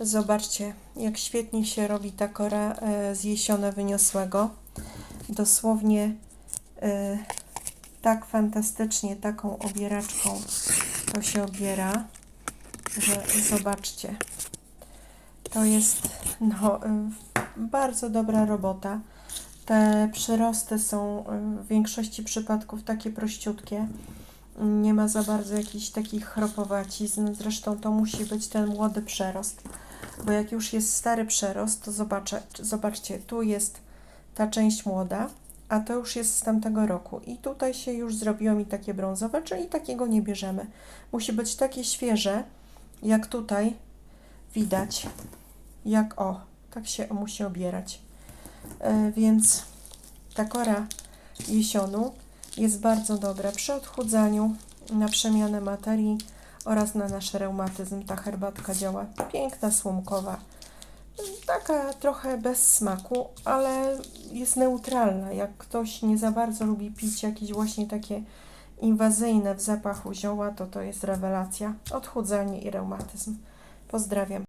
Zobaczcie, jak świetnie się robi ta kora e, z jesiona wyniosłego. Dosłownie e, tak fantastycznie, taką obieraczką to się obiera, że zobaczcie. To jest no, e, bardzo dobra robota. Te przyrosty są w większości przypadków takie prościutkie. Nie ma za bardzo jakichś takich chropowacizn. Zresztą to musi być ten młody przerost. Bo jak już jest stary przerost, to zobaczę, zobaczcie, tu jest ta część młoda, a to już jest z tamtego roku. I tutaj się już zrobiło mi takie brązowe, czyli takiego nie bierzemy. Musi być takie świeże, jak tutaj widać, jak o, tak się musi obierać. E, więc ta kora jesionu jest bardzo dobra przy odchudzaniu, na przemianę materii oraz na nasz reumatyzm. Ta herbatka działa piękna, słomkowa. Taka trochę bez smaku, ale jest neutralna. Jak ktoś nie za bardzo lubi pić jakieś właśnie takie inwazyjne w zapachu zioła, to to jest rewelacja. Odchudzanie i reumatyzm. Pozdrawiam.